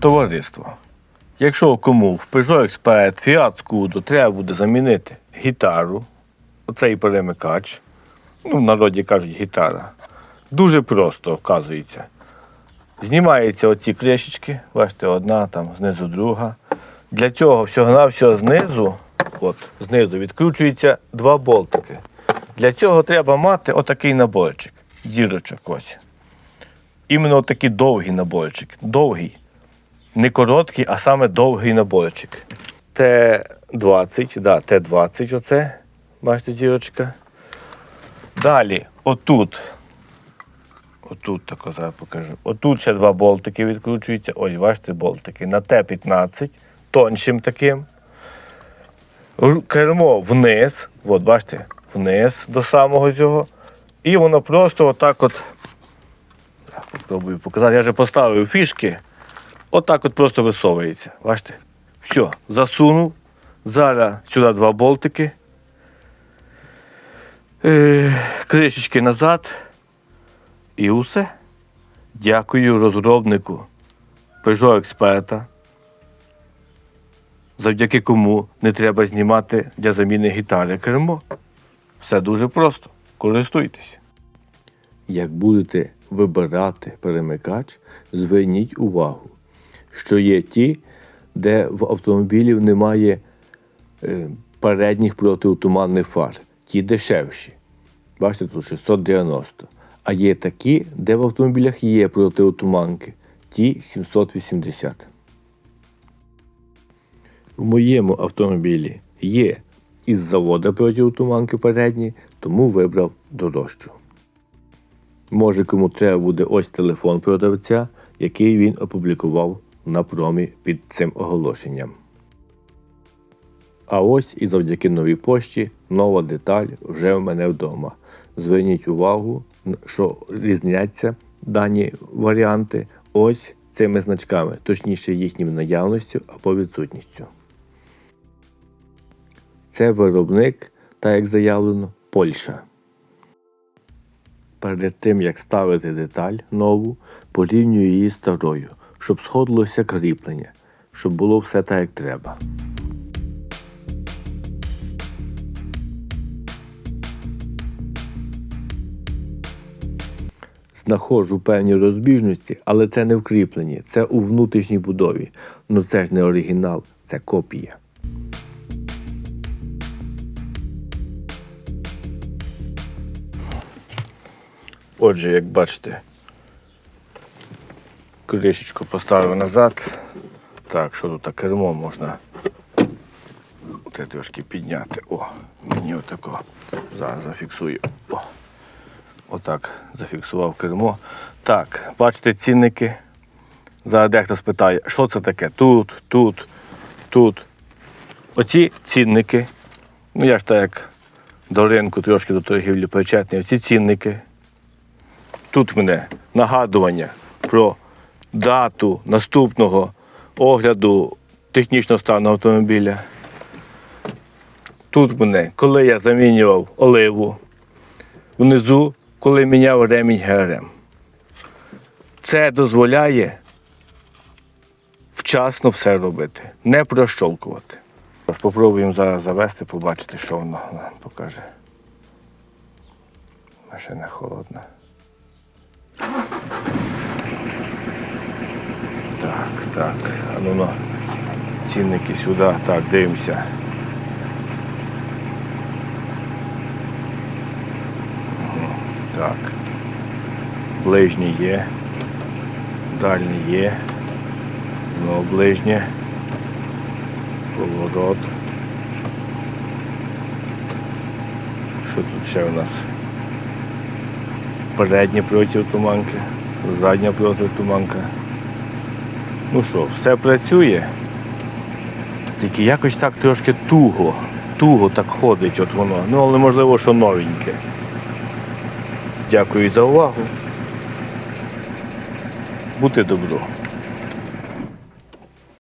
Товариство. Якщо кому в Peugeot Expert, Fiat Scudo треба буде замінити гітару, оцей перемикач, ну, в народі кажуть гітара, дуже просто вказується. Знімаються оці кришечки, бачите, одна, там знизу друга. Для цього всього-навсього знизу, от, знизу відкручуються два болтики. Для цього треба мати отакий наборчик, дірочок ось. Іменно такий довгий наборчик. Довгий. Не короткий, а саме довгий наборчик. Т-20, да, Т-20 оце. Бачите, зірочка. Далі, отут. Отут тако зараз покажу. Отут ще два болтики відкручуються. Ось, бачите, болтики. На Т-15, тоншим таким. Кермо вниз. От, бачите, вниз до самого цього. І воно просто отак от. Так, Попробую показати. Я вже поставив фішки. Отак от просто висовується. Бачите? Все, засунув. Зараз сюди два болтики. Е, кришечки назад. І усе. Дякую розробнику Peugeot експерта. Завдяки кому не треба знімати для заміни гітари кермо. Все дуже просто. Користуйтесь. Як будете вибирати перемикач, зверніть увагу, що є ті, де в автомобілів немає е, передніх протиотуманних фар, ті дешевші. Бачите, тут 690. А є такі, де в автомобілях є протиотуманки, ті 780. В моєму автомобілі є із завода протиотуманки передні, тому вибрав дорожчу. Може, кому треба буде ось телефон продавця, який він опублікував на промі під цим оголошенням. А ось і завдяки новій пошті нова деталь вже в мене вдома. Зверніть увагу, що різняться дані варіанти ось цими значками, точніше їхнім наявністю або відсутністю. Це виробник, так як заявлено, Польща. Перед тим як ставити деталь нову, порівнюю її старою, щоб сходилося кріплення, щоб було все так, як треба. Знаходжу певні розбіжності, але це не в кріпленні, це у внутрішній будові. Ну це ж не оригінал, це копія. Отже, як бачите, кришечку поставив назад. Так, що тут кермо можна те трошки підняти. О, мені отако. Зараз зафіксую. О. Отак зафіксував кермо. Так, бачите цінники. Зараз дехто спитає, що це таке? Тут, тут, тут. Оці цінники. Ну я ж так як до ринку трошки до торгівлі причетний. Оці цінники. Тут мене нагадування про дату наступного огляду технічного стану автомобіля. Тут мене, коли я замінював оливу, внизу, коли міняв ремінь ГРМ. Це дозволяє вчасно все робити, не прощолкувати. Попробуємо зараз завести, побачити, що воно нам покаже. Машина холодна. Так, так, а ну на цінники сюди. Так, дивимося. Так. Ближній є. Дальній є. Знову ближнє. Поворот. Що тут ще у нас? Передня протитуманка, задня протитуманка. Ну що, все працює. Тільки якось так трошки туго. Туго так ходить от воно. Ну, але можливо, що новеньке. Дякую за увагу. Бути добро.